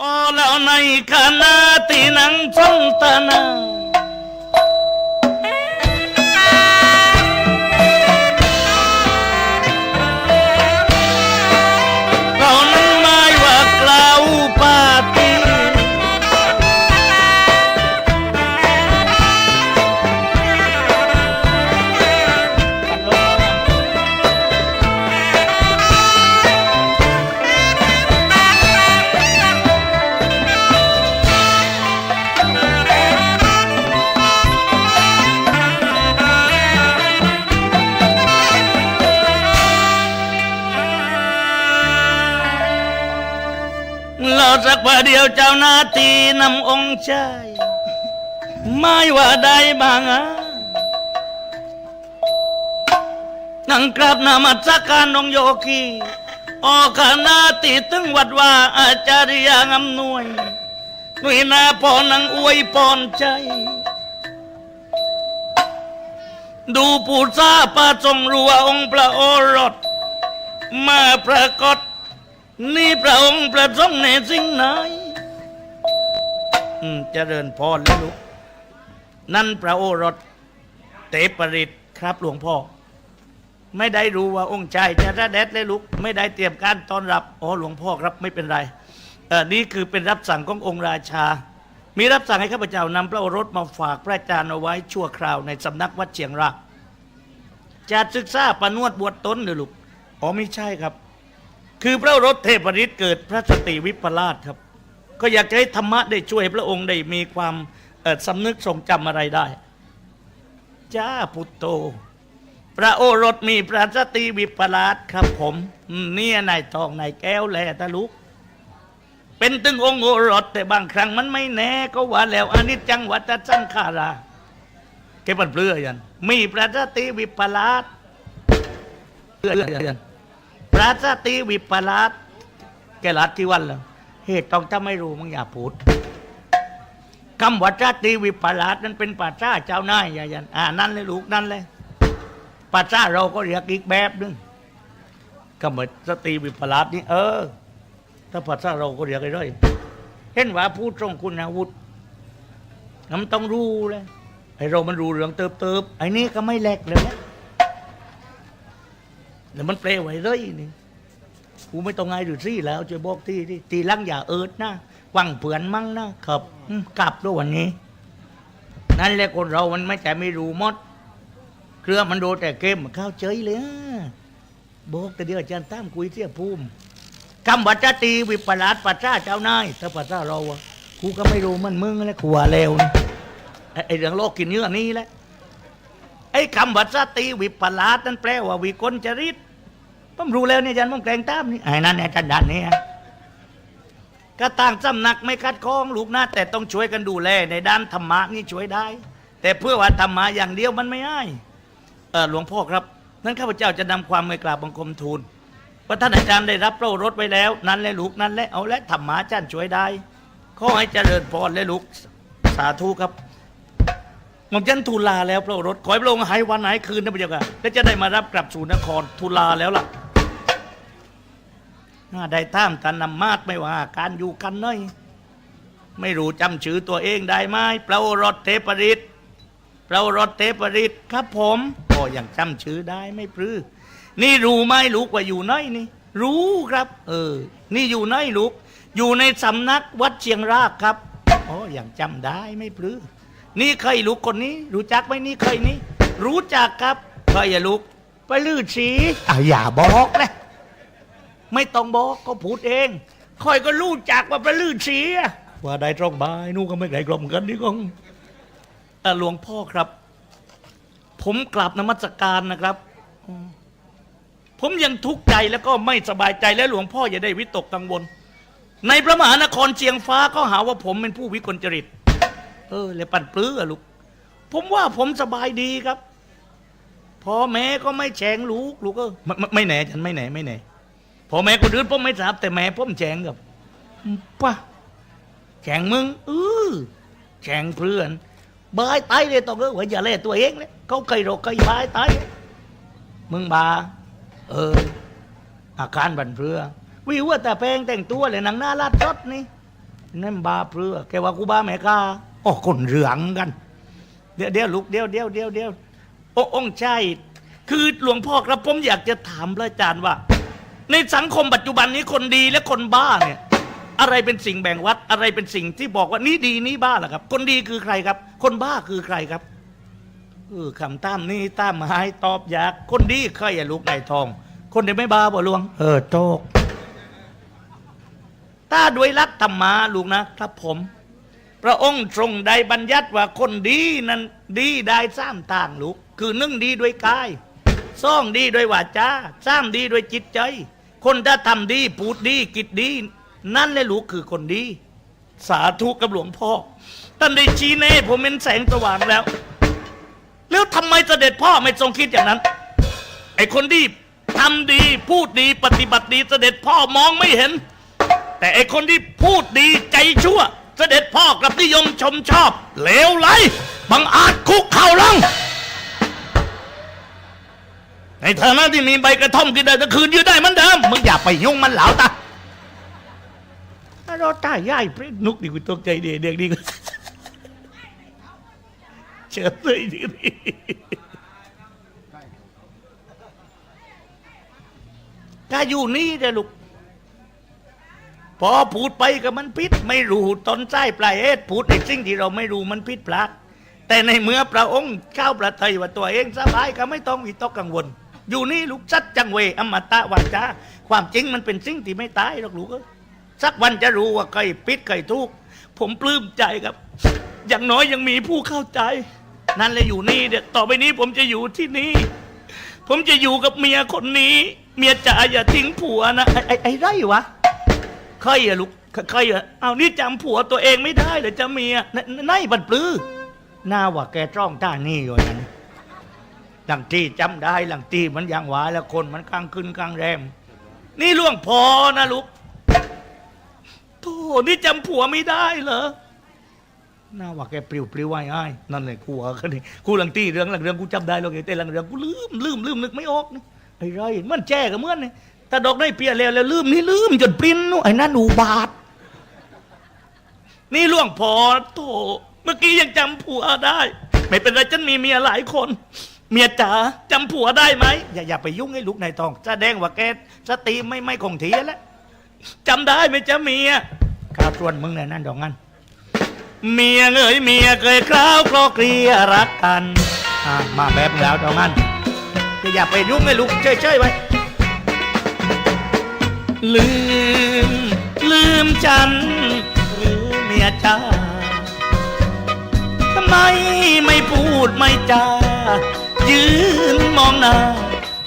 โอ้แล้ ราสักว่าเดียวเจ้าหน้าที่นำองค์ชายไม่ว่าใดบางอะนั่งกราบนามัสการองโยคีออกคณะติถึงวัดว่าอาจารย์ยังอำนวยหนุ่ยนาพอนังอวยปอนใจ ดูปูซาประจงรัวองค์พระโอรส มาปรากฏ นี่พระองค์ประสงค์ในสิ่งไหนอืมเจริญพรเลยลูกนั่นพระโอรสเตปริตครับหลวงพ่อ ไม่ได้รู้ว่าองค์ชายจะระเด็ดเลยลูกไม่ได้เตรียมการต้อนรับอ๋อหลวงพ่อครับไม่เป็นไรเออนี่คือเป็นรับสั่งขององค์ราชา มีรับสั่งให้ข้าพเจ้านำพระโอรสมาฝากพระอาจารย์เอาไว้ชั่วคราวในสำนักวัดเชียงรากจะศึกษาประนวดบวชตนหรือลูกอ๋อไม่ใช่ครับ คือพระโอรสเทพฤทธิ์เกิดพระสตรีวิปลาสครับ ก็อยากจะให้ธรรมะได้ช่วยพระองค์ได้มีความสำนึกทรงจำอะไรได้ จ้าพุทโตพระโอรสมีพระสตรีวิปลาสครับผม เนี่ยนายทองนายแก้วแลตะลุก เป็นตึงองค์โอรสแต่บางครั้งมันไม่แน่ก็ว่าแล้วอนิจจังวัฏสังขาราเก็บปันเปลือยันมีพระสตรีวิปลาสเปลือยัน ระสตีวิปลาสแกลัดที่วันแล้วเหตุต้องถ้าไม่รู้มึงอย่าพูดคำว่าสตรีวิปลาสนั้นเป็นภาษาเจ้านายอย่ายันอ่านั่นเลยลูกนั่นเลยภาษาเราก็เรียกอีกแบบหนึงคำว่าสตีวิปลาสนี่เออ ถ้าภาษาเราก็เรียกไอ้ร้อยเห็นว่าพูดตรงคุณอาวุธงั้นมันต้องรู้เลยไอ้เรามันรู้เรื่องเติบเติบไอ้นี่ก็ไม่แหลกเลยนะ แล้วมันเปลวไว้เลยนี่กูไม่ต้องไงหรือซี่แล้วช่วยบอกที่ที่ตีลังอย่าเอิดนะวังเผื่อนมั่งนะครับกลับด้วยวันนี้ นั่นแหละคนเรามันไม่แต่ไม่รู้มด เครื่องมันโดนแต่เกมมันเข้าเฉยเลยบอกแต่เดียวอาจารย์ตั้มคุยเสียภูมิคำวัจตีวิปลาสปัจจาเจ้านายถ้าปัจจาเราอะกูก็ไม่รู้มันมึงแล้วขัวเลวนะไอ้เรื่องโลกกินเนื้อนี่แหละ ไอ้คำว่าสติวิปลาสนั่นแปลว่าวิกลจริตผมรู้แล้วเนี่ยอาจารย์ผมแกล้งตามนี่ไอ้นั่นเนี่ยอาจารย์ดันเนี่ยก็ต่างสำหนักไม่คัดค้องลูกนะแต่ต้องช่วยกันดูแลในด้านธรรมะนี่ช่วยได้ แต่เพื่อว่าธรรมะอย่างเดียวมันไม่ได้เออหลวงพ่อครับ นั้นข้าพเจ้าจะนำความเมตกราบังคมทูลว่าท่านอาจารย์ได้รับพระโอรถไว้แล้ว นั่นและลูกนั่นแหละเอาและธรรมะอาจารย์ช่วยได้ขอให้เจริญพรและลูกสาธุครับ หม่อมฉันทูลาแล้วพระโอรสขอให้พระองค์หายวันหายคืนนะพระเจ้าค่ะและจะได้มารับกลับสู่นครทูลาแล้วล่ะน่าได้ท่ามตันนำมาดไม่ว่า การอยู่กันน้อย ไม่รู้จำชื่อตัวเองได้ไหมพระโอรสเทพฤทธิ์พระโอรสเทพฤทธิ์ครับผมก็ยังจำชื่อได้ไม่พรือนี่รู้ไหมลูกว่าอยู่ไหนนี่ รู้ครับ เออ นี่อยู่ไหนลูก อยู่ในสำนักวัดเชียงรากครับอ๋อยังจำได้ไม่พรือ นี่เคยลูกคนนี้ รู้จักไหมนี่เคยนี้ รู้จักครับเคยอย่าลูกไปลือสีอะอย่าบอกนะไม่ต้องบอกก็พูดเองคอยก็รู้จักว่าไปลือสีอะว่าได้ตรงบายนู่นก็ไม่ไกลกลมกันนี่กงเอ่อหลวงพ่อครับ ผมกลับนมัสการนะครับอืมผมยังทุกข์ใจแล้วก็ไม่สบายใจและหลวงพ่ออย่าได้วิตกกังวล ในพระมหานครเชียงฟ้าก็หาว่าผมเป็นผู้วิกลจริต เออเลยปั่นปลื้ออะลูก ผมว่าผมสบายดีครับพ่อแม่ก็ไม่แฉงลูกลูกก็ไม่ไม่ไม่แหน่ฉันไม่แหน่ไม่แหน่พ่อแม่คนอื่นผมไม่ทราบแต่แม่ผมแฉงกับป่ะแฉงมึงเออแฉงเพื่อนบายตายเลยต้องเออว่าอย่าเล่ตัวเองเลยเขาเคยโรคเคยบายตายมึงบาเอออาการบันเพื่อวิวว่าแต่แพงแต่งตัวเลยหนังหน้าลาดรถนี่นั่นบาเปลือแกว่ากูบ้าแม่กา โอ้คนเหลืองกัน เดี๋ยวเดี๋ยวลูกเดี๋ยวเดี๋ยวเดี๋ยวเดี๋ยวโอ้องค์ชายคือหลวงพ่อครับผมอยากจะถามพระอาจารย์ว่า ในสังคมปัจจุบันนี้คนดีและคนบ้าเนี่ย อะไรเป็นสิ่งแบ่งวัดอะไรเป็นสิ่งที่บอกว่านี่ดีนี่บ้าล่ะครับ คนดีคือใครครับ คนบ้าคือใครครับเออคำตามนี้ตามหายตอบอยากคนดีใครอะลูกไก่ทอง คนที่ไม่บ้าบ่ลวง เออโตกถ้าด้วยรักธรรมาลูกนะครับผม พระองค์ทรงได้บัญญัติว่าคนดีนั้นดีได้สามทางลูกคือหนึ่งดีด้วยกายสองดีด้วยวาจาสามดีด้วยจิตใจ คนถ้าทำดีพูดดีกิจดี นั่นแหละลูกคือคนดี สาธุกับหลวงพ่อท่านได้ชี้แน่ผมเป็นแสงสว่างแล้ว แล้วทำไมเสด็จพ่อไม่ทรงคิดอย่างนั้น ไอ้คนดีทำดีพูดดีปฏิบัติดีเสด็จพ่อมองไม่เห็น แต่ไอ้คนที่พูดดีใจชั่ว เสด็จพ่อกลับนิยมชมชอบเลวไหลบังอาจคุกเข่าลังในฐานะที่มีใบกระท่อมกินได้ทั้งคืนยืนได้เหมือนเดิมมึงอย่าไปยุ่งมันเหลาตาเราตายย่ายเพรนุกดีกูตกใจเด็กเด็กดีกูเชิญเลยดีดีถ้าอยู่นี่เด้อลูก พอพูดไปก็มันพิษไม่รู้ตนใจปลายเหตุพูดในสิ่งที่เราไม่รู้มันพิษพลาดแต่ในเมื่อพระองค์เข้าประทัยว่าตัวเองสบายก็ไม่ต้องวิตกกังวล อยู่นี่ลูกชัดจังเวอมตะวาจาความจริงมันเป็นสิ่งที่ไม่ตายหรอกลูกสักวันจะรู้ว่าใครพิษใครทุกข์ผมปลื้มใจครับ อย่างน้อยยังมีผู้เข้าใจ นั่นเลยอยู่นี่เดี๋ยวต่อไปนี้ผมจะอยู่ที่นี่ ผมจะอยู่กับเมียคนนี้ เมียจ๋าอย่าทิ้งผัวนะไอ้ไอ้ไรวะ ใครอะลูกใครอะเอานี่จำผัวตัวเองไม่ได้เหรอจะเมียนายบันปลื้อหน้าว่าแกจ้องท่านี่อยู่นั้นหลังที่จำได้หลังที่มันยังหวาแล้วคนมันกลางขึ้นกลางแรม นี่ล่วงพอนะลูกโธ่นี่จำผัวไม่ได้เหรอหน้าว่าแกปลิวปลิวไหวไอ้นั่นเลยกูว่ากันนี่กูหลังที่เรื่องหลังเรื่องกูจำได้แล้วไงแต่หลังเรื่องกูลืมลืมลืมนึกไม่ออกนะไอ้ไรมันแจ้กับเมื่อนนี่ ถ้าดอกได้เปียแล้วแล้วลืมนี่ลืมจนปริ้นนู่นไอ้นั่นอุบาท นี่ล่วงพอโถเมื่อกี้ยังจำผัวได้ ไม่เป็นไรฉันมีเมียหลายคน เมียจ๋าจำผัวได้ไหมอย่าอย่าไปยุ่งให้ลูกนายทองแสดงว่าแกสติไม่ไม่คงทีแล้วจำได้ไหมจ๊ะเมียข้าส่วนมึงเนี่ยนั่นดอกงั้นเมียเอ้ยเมียเคยคราวคลอเคลียรักกันอะมาแบบแล้วดอกงั้นจะอย่าไปยุ่งให้ลูกเฉยๆไว้ ลืม ลืมฉันหรือเมียจ้าทำไมไม่พูดไม่จายืนมองหน้า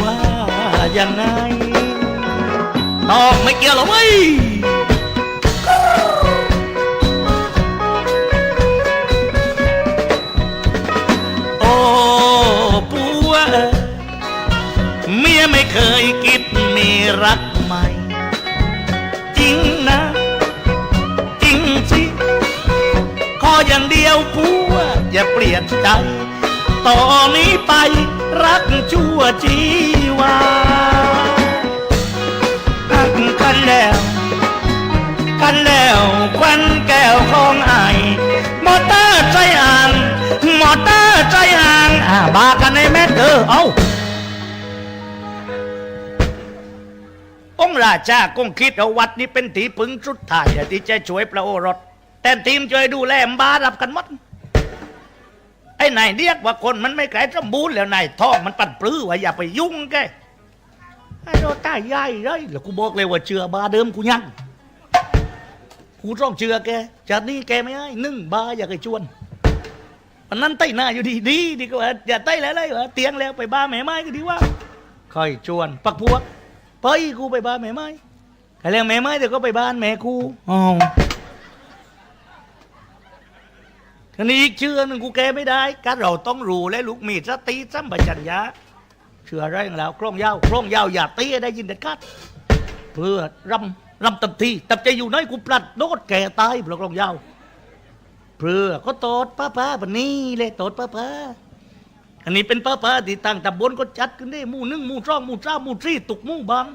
ว่าอยังไงตอบไม่เกี่ยวหรอเว้ยโอ้ปัวเมียไม่เคยคิดมีรัก ออย่าผัวอย่าเปลี่ยนใจ ต่อนนี้ไปรักชั่วชีวาอักกันแล้ว กันแล้วควันแก้วของไอมอเตอร์ใจอ่างมอเตอร์ใจอ่างอ่าบากันในแม่เธอเอาองราชาคงคิดเอาวัดนี้เป็นที่พึ่งสุดท้ายที่จะช่วยพระโอรส แต่ทีมช่วยดูแลมบารับกันหมดไอ้นายเรียกว่าคนมันไม่ไกลสมบูรณ์แล้วนายท้องมันปั่นปลื้อว่าอย่าไปยุ่งแกไอ้โดต้ายใหญ่เลยแล้วกูบอกเลยว่าเชื่อบาเดิมกูยังกูต้องเชื่อแกจากนี้แกไม่ให้นึ่งบาอย่าไปชวนวันนั้นไต้หน้าอยู่ดีดีดีกว่าอย่าไต้แล้วเลยว่าเตียงแล้วไปบ้าแม่ไม้ก็ดีว่าค่อยชวนปักพวกไปกูไปบ้าแม่ไม้ใครเรียกแม่ไม้เดี๋ยวก็ไปบ้านแม่กูอ๋อ ทีนี้อีกเชื่อหนึ่งกูแก้ไม่ได้การเราต้องรู้และลูกมีสติสัมปชัญญะเชื่อไรอย่างแล้วโครงยาวโครงยาวอย่าตีได้ยินเด็ดขาดเพื่อรำรำตับทีตับใจอยู่น้อยกูปลัดโดดแก่ตายเพื่อโครงยาวเพื่อก็โตดป้าป้าแบบนี้เลยโตดป้าป้าอันนี้เป็นป้าป้าที่ตั้งตำบลก็จัดกันได้หมู่หนึ่งหมู่สองหมู่สามหมู่สี่ตุกหมู่บาง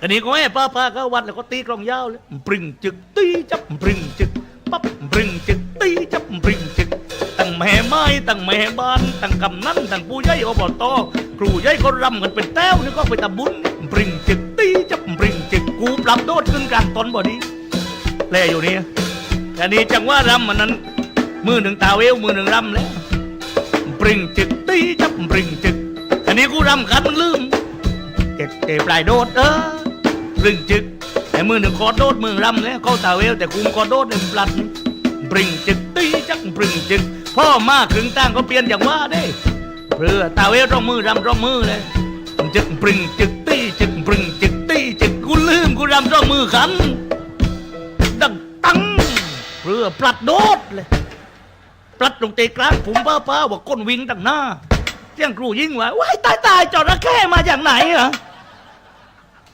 อันนี้ก็ให้ป้าป้าก็วัดแล้วก็ตีกลองยาวเลยปรึงจึกตีจับปรึงจึก บปรึงจึกตีจับปรึงจึกตั้งแม่ไม้ตั้งแม่บ้านตั้งกำนันตั้งผู้ใหญ่อบตครูใหญ่ก็รำกันเป็นแต้วนี่ก็ไปตะบุญปรึงจึกตีจับปรึงจึกกูปรับโดดขึ้นกลางตนบ่นี้แลอยู่นี่อันนี้จังว่ารำมันนั้น มือหนึ่งตาเววมือหนึ่งรำแล้วปรึงจึกตีจับปรึงจึกอันนี้กูรำคันมึงลืมเจ็ดเตะปลายโดดเออปรึงจึกแต่มือหนึ่งคอโดดมือรำแล้วเขาตาเวลแต่คุมคอโดดเอ็มปลัด ปรึงจึกตีจักปรึงจึกพ่อมาขึงตั้งก็เปลี่ยนอย่างว่าเด้เพื่อตาเวร้องมือรำร้องมือเลยจึกปรึงจึกตีจึกปรึงจึกตีจึกกูลืมกูรำร้องมือขันดังตังเพื่อปลัดโดดเลยปลัดลงเตะกลางผมป้าป้าว่าก้นวิ่งตั้งหน้าเสียงครูยิ่งว่าว้ายตายตายจอระเข้มาจากไหนเหรอ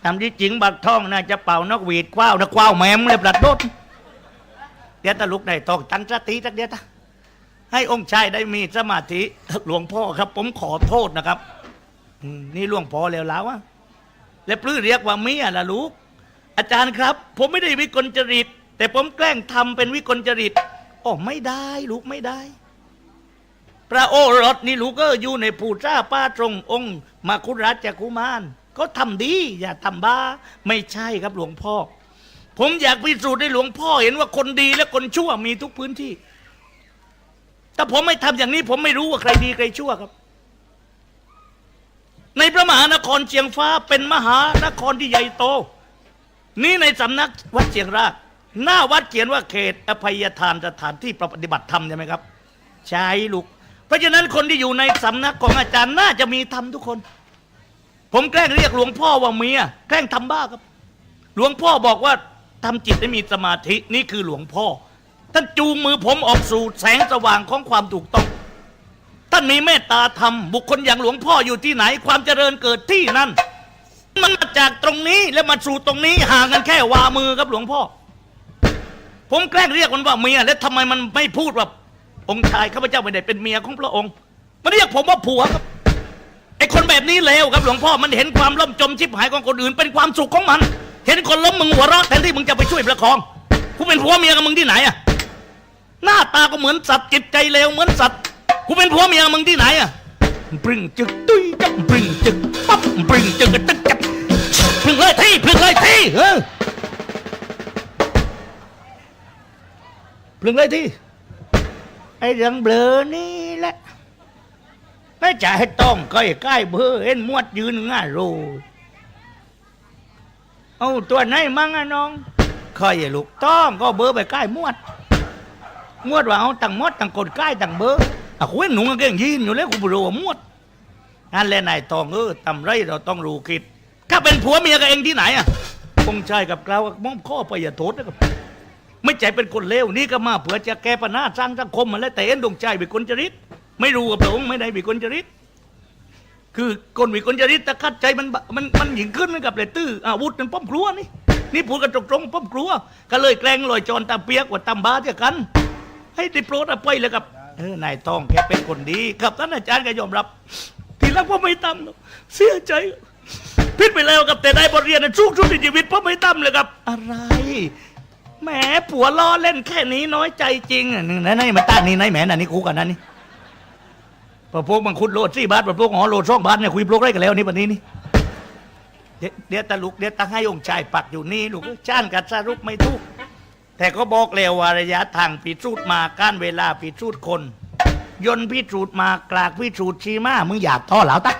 ทำที่จริงบักท่องน่าจะเป่านกหวีดคว้าวนะคว้าวแมมเลยปลัดโดด เดี๋ยวตะลุกได้ตอกตั้งสติสักเดียวตะให้องค์ชายได้มีสมาธิหลวงพ่อครับ ผมขอโทษนะครับนี่หลวงพ่อแล้วแล้วอะและปลื้อเรียกว่าเมียละลูก อาจารย์ครับ ผมไม่ได้วิกลจริต แต่ผมแกล้งทำเป็นวิกลจริตโอ้ไม่ได้ลูกไม่ได้ พระโอรสนี่ลูกก็อยู่ในผู้จ้าป้าตรงองค์มาคุรัชจักุมารก็ทำดี อย่าทำบ้า ไม่ใช่ครับหลวงพ่อ ผมอยากพิสูจน์ให้หลวงพ่อเห็นว่าคนดีและคนชั่วมีทุกพื้นที่ ถ้าผมไม่ทำอย่างนี้ ผมไม่รู้ว่าใครดีใครชั่วครับ ในพระมหานครเชียงฟ้าเป็นมหานครที่ใหญ่โต นี่ในสำนักวัดเชียงรากหน้าวัดเขียนว่าเขตอภัยทานสถานที่ปฏิบัติธรรมใช่ไหมครับ ใช่ลูก เพราะฉะนั้นคนที่อยู่ในสำนักของอาจารย์น่าจะมีธรรมทุกคน ผมแกล้งเรียกหลวงพ่อว่าเมียแกล้งทำบ้าครับ หลวงพ่อบอกว่า ทำจิตให้มีสมาธินี่คือหลวงพ่อ ท่านจูงมือผมออกสู่แสงสว่างของความถูกต้อง ท่านมีเมตตาธรรม บุคคลอย่างหลวงพ่ออยู่ที่ไหนความเจริญเกิดที่นั่น มันมาจากตรงนี้แล้วมาสู่ตรงนี้ห่างกันแค่วามือครับหลวงพ่อ ผมแกล้งเรียกมันว่าเมียแล้วทำไมมันไม่พูดว่าองค์ชายข้าพเจ้าไม่ได้เป็นเมียของพระองค์มันเรียกผมว่าผัวครับไอคนแบบนี้เลวครับหลวงพ่อมันเห็นความล่มจมชิบหายของคนอื่นเป็นความสุขของมัน เห็นคนล้มมึงหัวเราะแทนที่มึงจะไปช่วยประคองกูเป็นผัวเมียกับมึงที่ไหนอะหน้าตาก็เหมือนสัตว์จิตใจเลวเหมือนสัตว์กูเป็นผัวเมียกับมึงที่ไหนอะปรึงจึกตุ้ยจับปรึงจึกปั๊บปรึงจึกกระตึกจับปรึงเลยที่ปรึงเลยที่เออปรึงเลยที่ไอ้เรื่องเบลอนี่แหละไม่จะให้ต้องใกล้ใกล้เบอร์เอ็นมวดยืนง่ายโรย เอาตัวไหนมั่งอะน้องเคยลูกต้องก็เบอร์ไปใกล้มวด มวดว่าเอาตั้งมดตั้งกดใกล้ตั้งเบอร์อะคุยหนุ่งกางเกงยีนอยู่แล้วกูบรู้ว่ามวดงานแลนายตองเออทำไรเราต้องรู้คิด ถ้าเป็นผัวเมียกับเองที่ไหนอะคงใช่กับกล่าวมอมข้อไปอย่าโทษนะครับไม่ใจเป็นคนเลวนี่ก็มาเผื่อจะแก้ปัญหาสร้างสังคมมาแล้วแต่เอ็นดวงใจเป็นคนจริต ไม่รู้กับพระองค์ไม่ได้เป็นคนจริต คือคนวิกลจริตต่คัดใจมันมันมันหญิงขึ้นกับเลยตื้ออาวุธมันป้อมครัวนี่นี่พูดกันตรงๆป้อมครัว ก็เลยแกล้งลอยจรตาเปียกว่าตามบาเดียกัน ให้ได้โปรดอภัยเลยครับเออนายต้องแกเป็นคนดีครับท่านอาจารย์ก็ยอมรับ ทีหลังพ่อไม่ตำหรอกเสียใจผิดไปแล้วกับแต่ได้บทเรียนชุกชุกในชีวิตพ่อไม่ตำเลยครับ อะไรแหมผัวล้อเล่นแค่นี้น้อยใจจริงอะนี่ไหนมาตั้งนี่ไหนแหมน่ะนี่คุกันนั่นนี่ พอพวกมังคุดโลดสี่บาทพอพวกอ๋อโลดสองบาทเนี่ยคุยพวกไรกันแล้วนี่วันนี้นี่เดี๋ยวเดี๋ยวตาลุกเดี๋ยวตั้งให้องค์ชายปักอยู่นี่ลูกจ้านกัดสรุปไม่ทุกแต่ก็บอกแล้วว่าระยะทางพิสูจน์มาการเวลาพิสูจน์คน ยนต์พิสูจน์มากลากพิสูจน์ชีมามึงอยากท่อเหลาตัก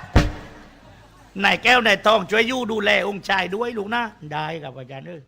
นายแก้วนายทองช่วยยู่ดูแลองค์ชายด้วยลูกนะได้ครับอาจารย์เอ้ย